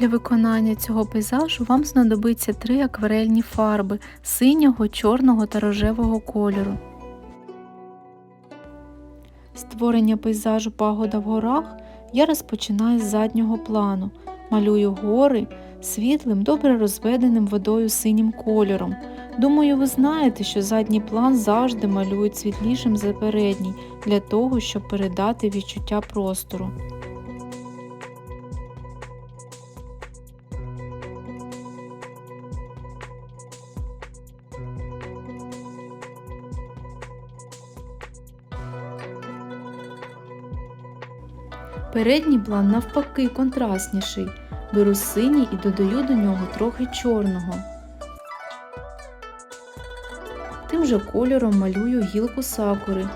Для виконання цього пейзажу вам знадобиться три акварельні фарби синього, чорного та рожевого кольору. Створення пейзажу пагода в горах я розпочинаю з заднього плану. Малюю гори світлим, добре розведеним водою синім кольором. Думаю, ви знаєте, що задній план завжди малюють світлішим за передній для того, щоб передати відчуття простору. Передній план навпаки контрастніший. Беру синій і додаю до нього трохи чорного. Тим же кольором малюю гілку сакури.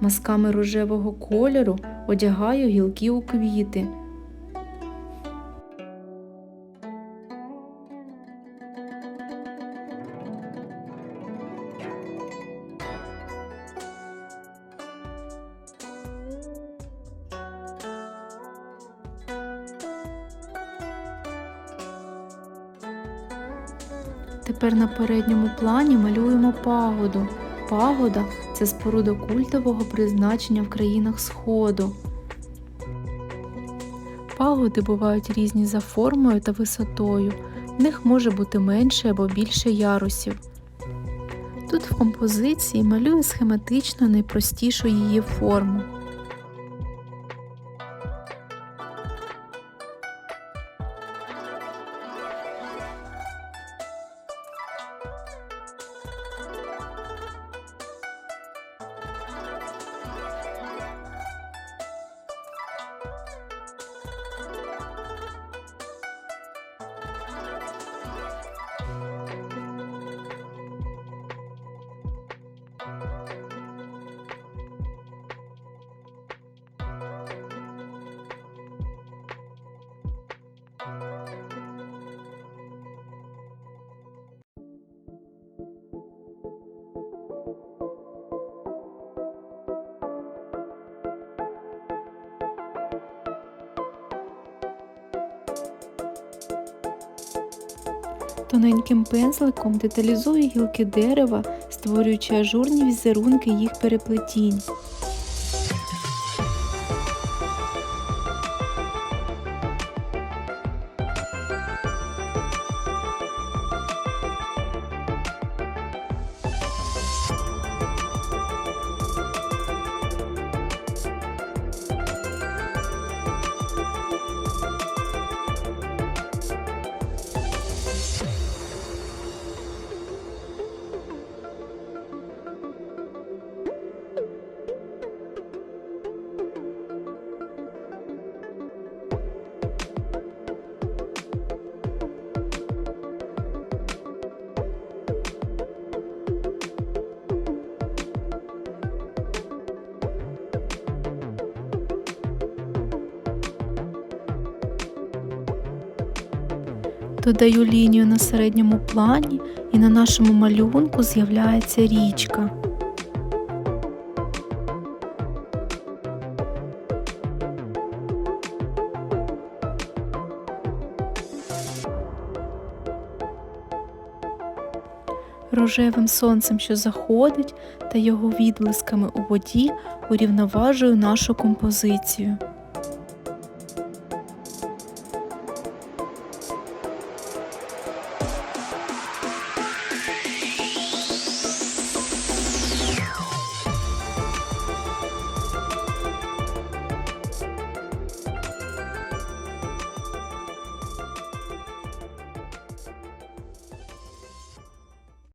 Мазками рожевого кольору одягаю гілки у квіти. Тепер на передньому плані малюємо пагоду. Пагода це споруда культового призначення в країнах Сходу. Пагоди бувають різні за формою та висотою. В них може бути менше або більше ярусів. Тут в композиції малює схематично найпростішу її форму. Тоненьким пензликом деталізую гілки дерева, створюючи ажурні візерунки їх переплетінь. Додаю лінію на середньому плані і на нашому малюнку з'являється річка. Рожевим сонцем, що заходить, та його відблисками у воді урівноважую нашу композицію.